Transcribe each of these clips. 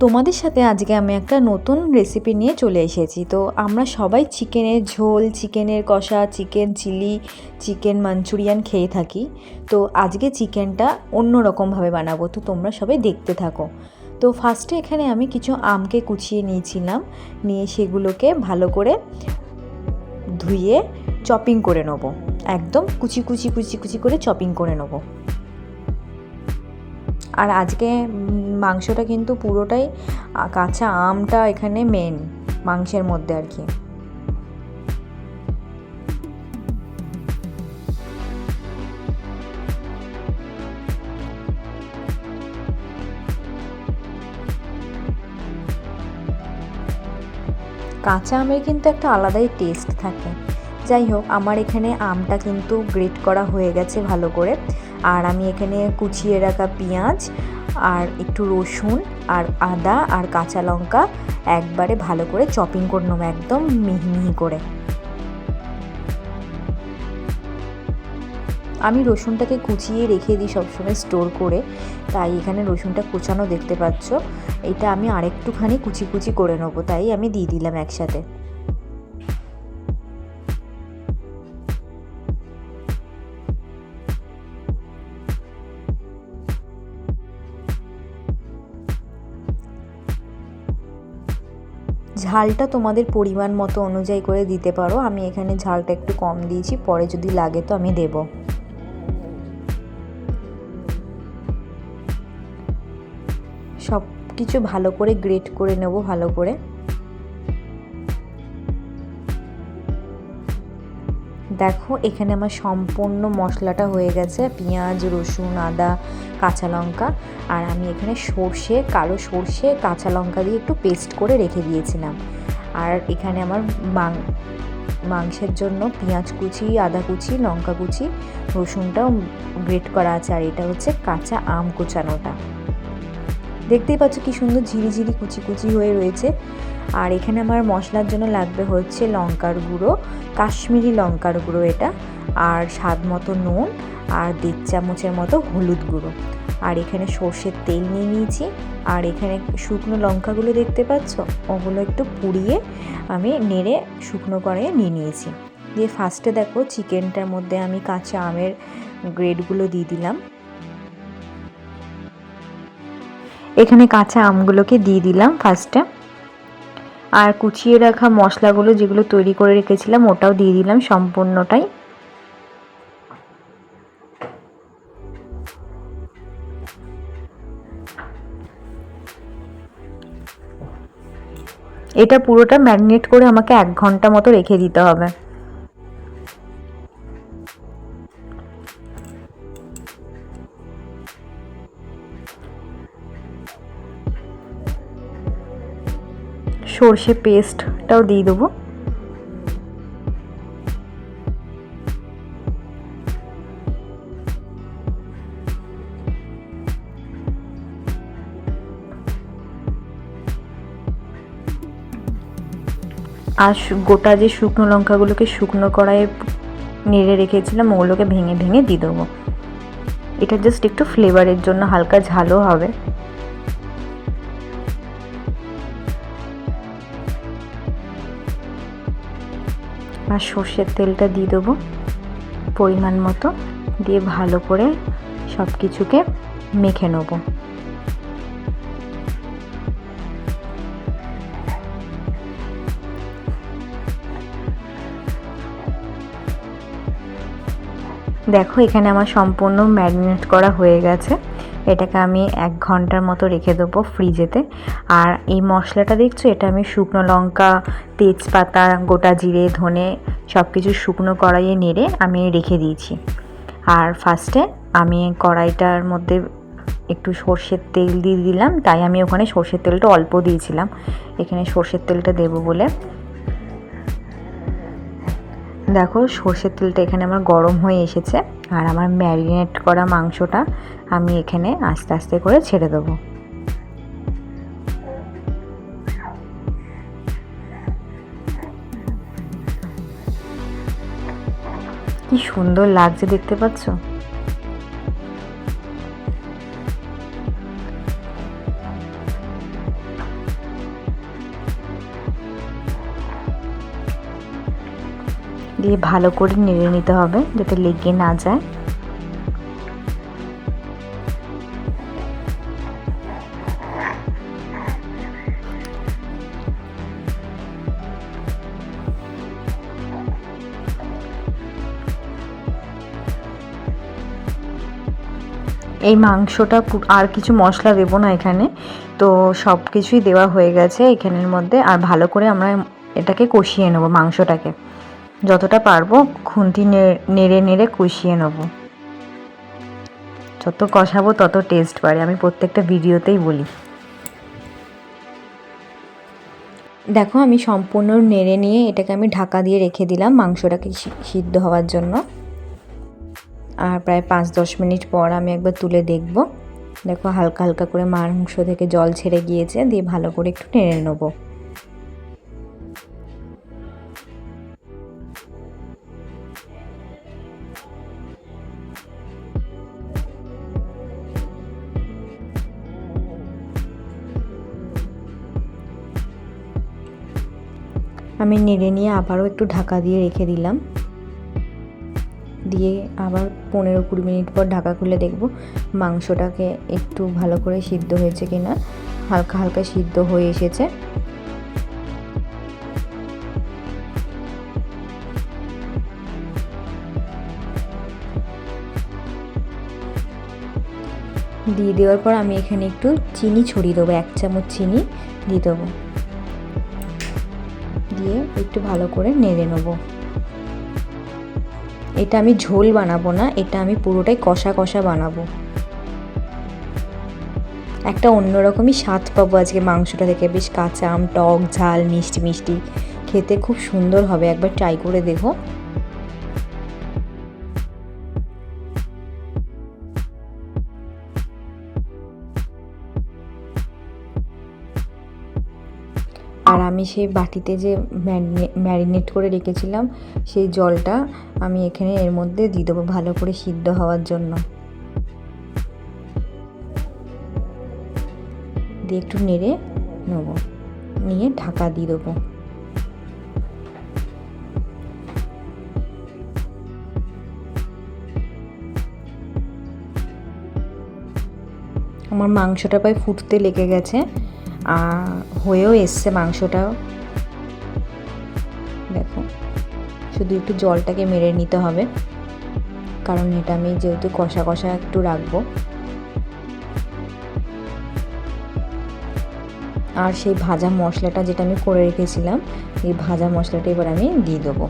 তোমাদের সাথে আজকে আমি একটা নতুন রেসিপি নিয়ে চলে এসেছি। তো আমরা সবাই চিকেনের ঝোল, চিকেনের কষা, চিকেন চিলি, চিকেন মাঞ্চুরিয়ান খেয়ে থাকি। তো আজকে চিকেনটা অন্য রকমভাবে বানাবো। তো তোমরা সবাই দেখতে থাকো। তো ফার্স্টে এখানে আমি কিছু আমকে কুচিয়ে নিয়েছিলাম। নিয়ে সেগুলোকে ভালো করে ধুয়ে চপিং করে নেব। একদম কুচি কুচি কুচি কুচি করে চপিং করে নেব। আর আজকে মাংসটা কিন্তু পুরোটাই কাঁচা আমটা এখানে মেন মাংসের মধ্যে আর কি। কাঁচা আমের কিন্তু একটা আলাদাই টেস্ট থাকে। যাই হোক, আমার এখানে আমটা কিন্তু গ্রেট করা হয়ে গেছে ভালো করে। আর আমি এখানে কুচিয়ে রাখা পেঁয়াজ আর একটু রসুন আর আদা আর কাঁচা লঙ্কা একবারে ভালো করে চপিং করে নেব একদম মিহি মিহি করে। আমি রসুনটাকে কুচিয়ে রেখে দিই সবসময় স্টোর করে, তাই এখানে রসুনটা কুচানো দেখতে পাচ্ছ। এটা আমি আরেকটুখানি কুচি কুচি করে নেব, তাই আমি দিয়ে দিলাম একসাথে। ঝালটা তোমাদের পরিমাণ মতো অনুযায়ী করে দিতে পারো। আমি এখানে ঝালটা একটু কম দিয়েছি, পরে যদি লাগে তো আমি দেব। সব কিছু ভালো করে গ্রেট করে নেব, ভালো করে। দেখো, এখানে আমার সম্পূর্ণ মশলাটা হয়ে গেছে। পেঁয়াজ, রসুন, আদা, কাঁচা লঙ্কা। আর আমি এখানে সর্ষে, কালো সর্ষে, কাঁচা লঙ্কা দিয়ে একটু পেস্ট করে রেখে দিয়েছিলাম। আর এখানে আমার মাং, মাংসের জন্য পেঁয়াজ কুচি, আদা কুচি, লঙ্কা কুচি, রসুনটাও গ্রেট করা আছে। আর এটা হচ্ছে কাঁচা আম কুচানোটা। দেখতেই পাচ্ছ কি সুন্দর ঝিরিঝিরি কুচি কুচি হয়ে রয়েছে। আর এখানে আমার মশলার জন্য লাগবে হচ্ছে লঙ্কার গুঁড়ো, কাশ্মীরি লঙ্কার গুঁড়ো এটা, আর স্বাদ মতো নুন, আর দেড় চামচের মতো হলুদ গুঁড়ো। আর এখানে সর্ষের তেল নিয়ে নিয়েছি। আর এখানে শুকনো লঙ্কাগুলো দেখতে পাচ্ছ? ওগুলো একটু পুড়িয়ে আমি নেড়ে শুকনো করে নিয়ে নিয়েছি। দিয়ে ফার্স্টে দেখো চিকেনটার মধ্যে আমি কাঁচা আমের গ্রেডগুলো দিয়ে দিলাম। এখানে কাঁচা আমগুলোকে দিয়ে দিলাম ফার্স্টে আর কুচিয়ে রাখা মশলাগুলো যেগুলো তৈরি করে রেখেছিলাম, ওটাও দিয়ে দিলাম সম্পূর্ণটাই। এটা পুরোটা ম্যারিনেট করে আমাকে এক ঘণ্টা মতো রেখে দিতে হবে। সর্ষে পেস্টটাও দিয়ে দেবো। আর গোটা যে শুকনো লঙ্কাগুলোকে শুকনো কড়াইয়ে নেড়ে রেখেছিলাম, ওগুলোকে ভেঙে ভেঙে দিয়ে দেবো। এটা জাস্ট একটু ফ্লেভারের জন্য হালকা ঝালও হবে। আর সর্ষের তেলটা দিয়ে দেবো পরিমাণ মতো। দিয়ে ভালো করে সব কিছুকে মেখে নেব। দেখো, এখানে আমার সম্পূর্ণ ম্যারিনেট করা হয়ে গেছে। এটাকে আমি এক ঘণ্টার মতো রেখে দেবো ফ্রিজেতে। আর এই মশলাটা দেখছ? এটা আমি শুকনো লঙ্কা, তেজপাতা, গোটা জিরে, ধনে সব কিছু শুকনো কড়াইয়ে নেড়ে আমি রেখে দিয়েছি। আর ফার্স্টে আমি কড়াইটার মধ্যে একটু সর্ষের তেল দিয়ে দিলাম। তাই আমি ওখানে সর্ষের তেলটা অল্প দিয়েছিলাম। এখানে সর্ষের তেলটা দেবো বলে। দেখো সর্ষের তেলটা এখানে আমার গরম হয়ে এসেছে। আর আমার ম্যারিনেট করা মাংসটা আমি এখানে আস্তে আস্তে করে ছেড়ে দেবো। কি সুন্দর লাগছে দেখতে পাচ্ছ? দিয়ে ভালো করে নেড়ে নিতে হবে যাতে লেগে না যায়। এই মাংসটা আর কিছু মশলা দেবো না এখানে। তো সব কিছুই দেওয়া হয়ে গেছে এখানের মধ্যে। আর ভালো করে আমরা এটাকে কষিয়ে নেব মাংসটাকে। যতটা পারব খুন্তি নেড়ে নেড়ে কষিয়ে নেব। যত কষাবো তত টেস্ট বাড়ে, আমি প্রত্যেকটা ভিডিওতেই বলি। দেখো, আমি সম্পূর্ণ নেড়ে নিয়ে এটাকে আমি ঢাকা দিয়ে রেখে দিলাম মাংসটাকে সিদ্ধ হওয়ার জন্য। আর প্রায় পাঁচ দশ মিনিট পর আমি একবার তুলে দেখব। দেখো, হালকা হালকা করে মাংস থেকে জল ছেড়ে গিয়েছে, দিয়ে ভালো করে একটু নেড়ে নেব। আমি নেড়ে নিয়ে আবারও একটু ঢাকা দিয়ে রেখে দিলাম। দিয়ে আবার পনেরো কুড়ি মিনিট পর ঢাকা খুলে দেখব মাংসটাকে একটু ভালো করে সিদ্ধ হয়েছে কিনা। হালকা হালকা সিদ্ধ হয়ে এসেছে। দিয়ে দেওয়ার পর আমি এখানে একটু চিনি ছড়িয়ে দেবো, এক চামচ চিনি দিয়ে দেবো। দিয়ে একটু ভালো করে নেড়ে নেব। এটা আমি ঝোল বানাবো না, এটা আমি পুরোটাই কষা কষা বানাবো। একটা অন্যরকমই স্বাদ পাবো আজকে মাংসটা থেকে, বেশ কাঁচা আম, টক, ঝাল, মিষ্টি মিষ্টি। খেতে খুব সুন্দর হবে, একবার ট্রাই করে দেখো। আর আমি সেই বাটিতে যে ম্যারিনেট করে রেখেছিলাম, সেই জলটা আমি এখানে এর মধ্যে দিয়ে দেবো ভালো করে সিদ্ধ হওয়ার জন্য। দিয়ে একটু নেড়ে নেব, নিয়ে ঢাকা দিয়ে দেবো। আমার মাংসটা প্রায় ফুটতে লেগে গেছে। হয়েও এসছে মাংসটাও। দেখো, শুধু একটু জলটাকে মেরে নিতে হবে। কারণ এটা আমি যেহেতু কষা কষা একটু রাখব। আর সেই ভাজা মশলাটা যেটা আমি করে রেখেছিলাম, এই ভাজা মশলাটা এবার আমি দিয়ে দেবো।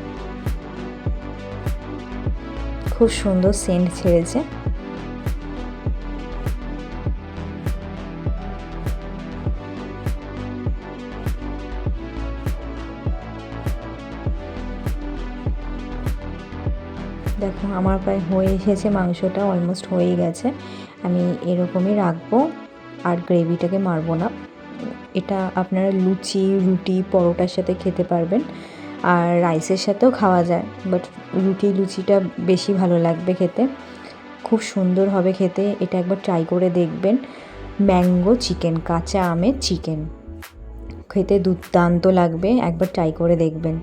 খুব সুন্দর সেন্ট ছেড়েছে। দেখো আমার প্রায় হয়ে এসেছে, মাংসটা অলমোস্ট হয়ে গেছে। আমি এরকমই রাখব আর গ্রেভিটাকে মারবো না। এটা আপনারা লুচি, রুটি, পরোটার সাথে খেতে পারবেন আর রাইসের সাথেও খাওয়া যায় বাট রুটি, লুচিটা বেশি ভালো লাগবে খেতে। খুব সুন্দর হবে খেতে, এটা একবার ট্রাই করে দেখবেন। ম্যাঙ্গো চিকেন, কাঁচা আমের চিকেন। খেতে দুর্দান্ত লাগবে, একবার ট্রাই করে দেখবেন।